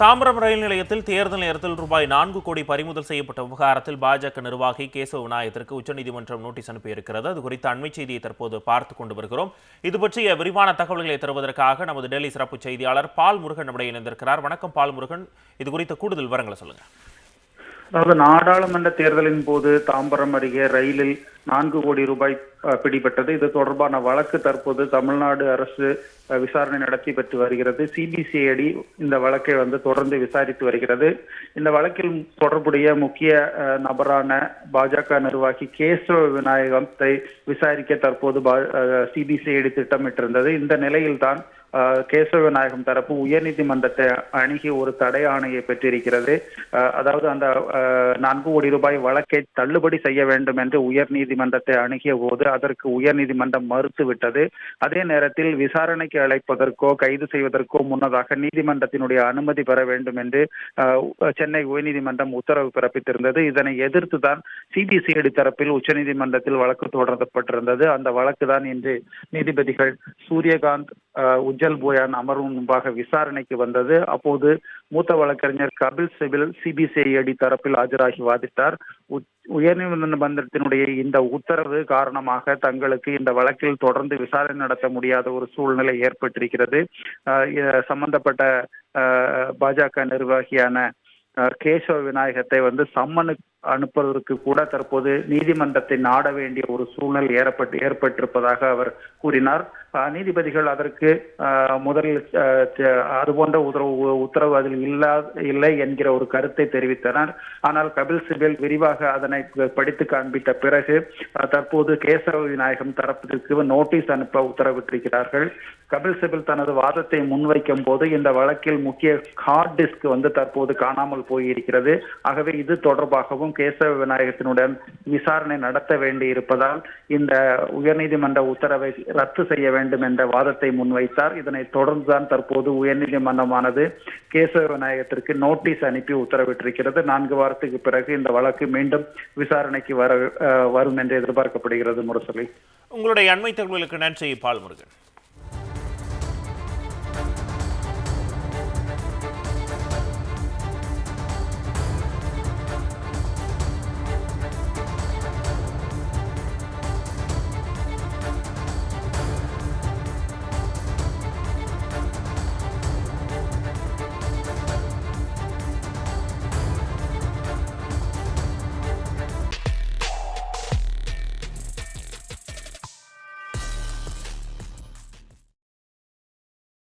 தாம்பரம் ரயில் நிலையத்தில் தேர்தல் நேரத்தில் ரூபாய் நான்கு கோடி பறிமுதல் செய்யப்பட்ட விவகாரத்தில் பாஜக நிர்வாகி கேசவ விநாயகத்திற்கு உச்சநீதிமன்றம் நோட்டீஸ் அனுப்பியிருக்கிறது. அது குறித்த அண்மை செய்தியை தற்போது பார்த்து கொண்டு வருகிறோம். இது பற்றிய விரிவான தகவல்களை தருவதற்காக நமது டெல்லி சிறப்பு செய்தியாளர் பால் முருகன் நம்முடைய இணைந்திருக்கிறார். வணக்கம் பால் முருகன். இது குறித்த கூடுதல் விவரங்களை சொல்லுங்க. அதாவது நாடாளுமன்ற தேர்தலின் போது தாம்பரம் அருகே ரயிலில் நான்கு கோடி ரூபாய் பிடிபட்டது. இது தொடர்பான வழக்கு தற்போது தமிழ்நாடு அரசு விசாரணை நடத்தி பெற்று வருகிறது. சிபிசிஐடி இந்த வழக்கை வந்து தொடர்ந்து விசாரித்து வருகிறது. இந்த வழக்கில் தொடர்புடைய முக்கிய நபரான பாஜக நிர்வாகி கேசவ விநாயகத்தை விசாரிக்க தற்போது சிபிசிஐடி திட்டமிட்டிருந்தது. இந்த நிலையில்தான் அஹ், கேசவ விநாயகம் தரப்பு உயர்நீதிமன்றத்தை அணுகி ஒரு தடை ஆணையை பெற்றிருக்கிறது. அதாவது அந்த நான்கு கோடி ரூபாய் வழக்கை தள்ளுபடி செய்ய வேண்டும் என்று உயர்நீதிமன்றத்தை அணுகிய போது அதற்கு உயர்நீதிமன்றம் மறுத்துவிட்டது. அதே நேரத்தில் விசாரணைக்கு அழைப்பதற்கோ கைது செய்வதற்கோ முன்னதாக நீதிமன்றத்தினுடைய அனுமதி பெற வேண்டும் என்று சென்னை உயர்நீதிமன்றம் உத்தரவு பிறப்பித்திருந்தது. இதனை எதிர்த்து தான் சிபிசிஐடி தரப்பில் உச்சநீதிமன்றத்தில் வழக்கு தொடரப்பட்டிருந்தது. அந்த வழக்கு தான் இன்று நீதிபதிகள் சூரியகாந்த் உஜ்ஜல் போயான் அமர்வு முன்பாக விசாரணைக்கு வந்தது. அப்போது மூத்த வழக்கறிஞர் கபில் சிபில் சிபிசிஐடி தரப்பில் ஆஜராகி வாதிட்டார். உயர்நீதிமன்றத்தினுடைய இந்த உத்தரவு காரணமாக தங்களுக்கு இந்த வழக்கில் தொடர்ந்து விசாரணை நடத்த முடியாத ஒரு சூழ்நிலை ஏற்பட்டிருக்கிறது. சம்பந்தப்பட்ட பாஜக நிர்வாகியான கேசவ விநாயகத்தை வந்து சம்மனு அனுப்புவதற்கு கூட தற்போது நீதிமன்றத்தை நாட வேண்டிய ஒரு சூழ்நிலை ஏற்பட்டு ஏற்பட்டிருப்பதாக அவர் கூறினார். நீதிபதிகள் அதற்கு முதலில் அது போன்ற உத்தரவு உத்தரவு அதில் இல்லா இல்லை என்கிற ஒரு கருத்தை தெரிவித்தனர். ஆனால் கபில் சிபில் விரிவாக அதனை படித்து காண்பித்த பிறகு தற்போது கேசவ விநாயகம் தரப்பிற்கு நோட்டீஸ் அனுப்ப உத்தரவிட்டிருக்கிறார்கள். கபில் சிபில் தனது வாதத்தை முன்வைக்கும் போது இந்த வழக்கில் முக்கிய ஹார்ட் டிஸ்க் வந்து தற்போது காணாமல் போயிருக்கிறது. ஆகவே இது தொடர்பாகவும் கேசவ விநாயகத்தினுடன் விசாரணை நடத்த வேண்டி இருப்பதால் இந்த உயர்நீதிமன்ற உத்தரவை ரத்து செய்ய வேண்டும் என்ற வாதத்தை முன்வைத்தார். இதனை தொடர்ந்துதான் தற்போது உயர்நீதிமன்றமானது கேசவ விநாயகத்திற்கு நோட்டீஸ் அனுப்பி உத்தரவிட்டிருக்கிறது. நான்கு வாரத்துக்கு பிறகு இந்த வழக்கு மீண்டும் விசாரணைக்கு வர வரும் என்று எதிர்பார்க்கப்படுகிறது முரசொலி. உங்களுடைய அண்மை தகவலுக்கு நன்றி பால்முருகன்.